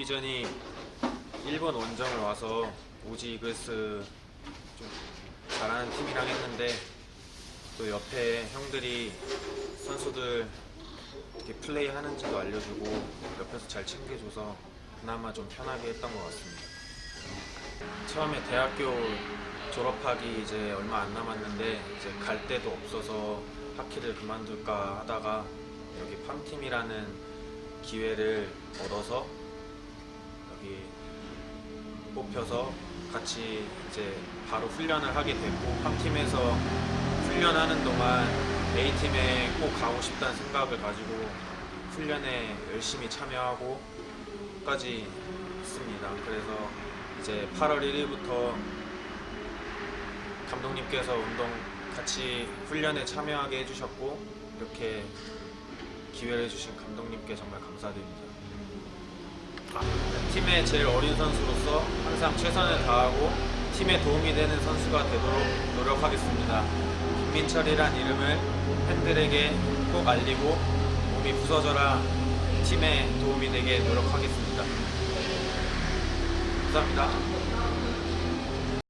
디비전이 일본 원정을 와서 오지 이글스 좀 잘하는 팀이랑 했는데 또 옆에 형들이 선수들 이렇게 플레이 하는지도 알려주고 옆에서 잘 챙겨줘서 그나마 좀 편하게 했던 것 같습니다. 처음에 대학교 졸업하기 이제 얼마 안 남았는데 이제 갈 데도 없어서 하키를 그만둘까 하다가 여기 팜팀이라는 기회를 얻어서 뽑혀서 같이 이제 바로 훈련을 하게 됐고 팜팀에서 훈련하는 동안 A팀에 꼭 가고 싶다는 생각을 가지고 훈련에 열심히 참여하고 까지 있습니다. 그래서 이제 8월 1일부터 감독님께서 운동 같이 훈련에 참여하게 해주셨고 이렇게 기회를 주신 감독님께 정말 감사드립니다. 팀의 제일 어린 선수로서 항상 최선을 다하고 팀에 도움이 되는 선수가 되도록 노력하겠습니다. 김민철이란 이름을 팬들에게 꼭 알리고 몸이 부서져라 팀에 도움이 되게 노력하겠습니다. 감사합니다.